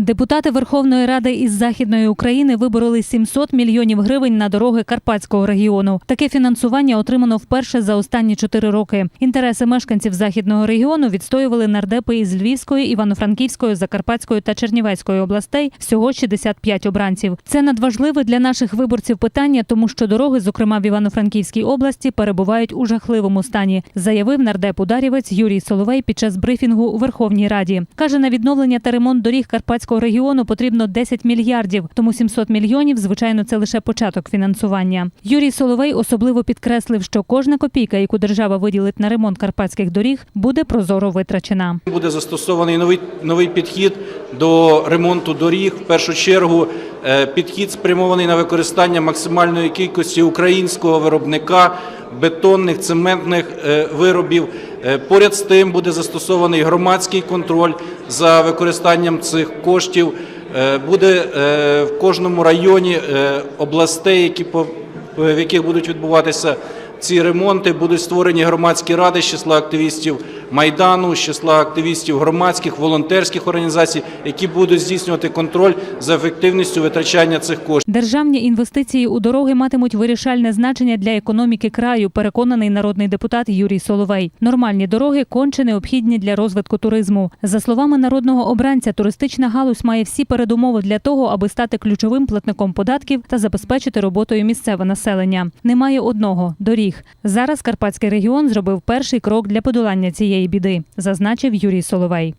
Депутати Верховної Ради із Західної України вибороли 700 мільйонів гривень на дороги Карпатського регіону. Таке фінансування отримано вперше за останні чотири роки. Інтереси мешканців західного регіону відстоювали нардепи із Львівської, Івано-Франківської, Закарпатської та Чернівецької областей. Всього 65 обранців. Це надважливе для наших виборців питання, тому що дороги, зокрема в Івано-Франківській області, перебувають у жахливому стані, заявив нардеп ударівець Юрій Соловей під час брифінгу у Верховній Раді. Каже, на відновлення та ремонт доріг Карпатського регіону потрібно 10 мільярдів, тому 700 мільйонів, звичайно, це лише початок фінансування. Юрій Соловей особливо підкреслив, що кожна копійка, яку держава виділить на ремонт карпатських доріг, буде прозоро витрачена. Буде застосований новий, новий підхід до ремонту доріг. В першу чергу е, підхід спрямований на використання максимальної кількості українського виробника бетонних, цементних е, виробів. Е, Поряд з тим буде застосований громадський контроль за використанням цих коштів. Е, Буде е, в кожному районі областей, які в яких будуть відбуватися ці ремонти, будуть створені громадські ради з числа активістів майдану, з числа активістів громадських волонтерських організацій, які будуть здійснювати контроль за ефективністю витрачання цих коштів. Державні інвестиції у дороги матимуть вирішальне значення для економіки краю, переконаний народний депутат Юрій Соловей. Нормальні дороги конче необхідні для розвитку туризму. За словами народного обранця, туристична галузь має всі передумови для того, аби стати ключовим платником податків та забезпечити роботою місцеве населення. Немає одного доріг. Зараз Карпатський регіон зробив перший крок для подолання цієї біди, зазначив Юрій Соловей.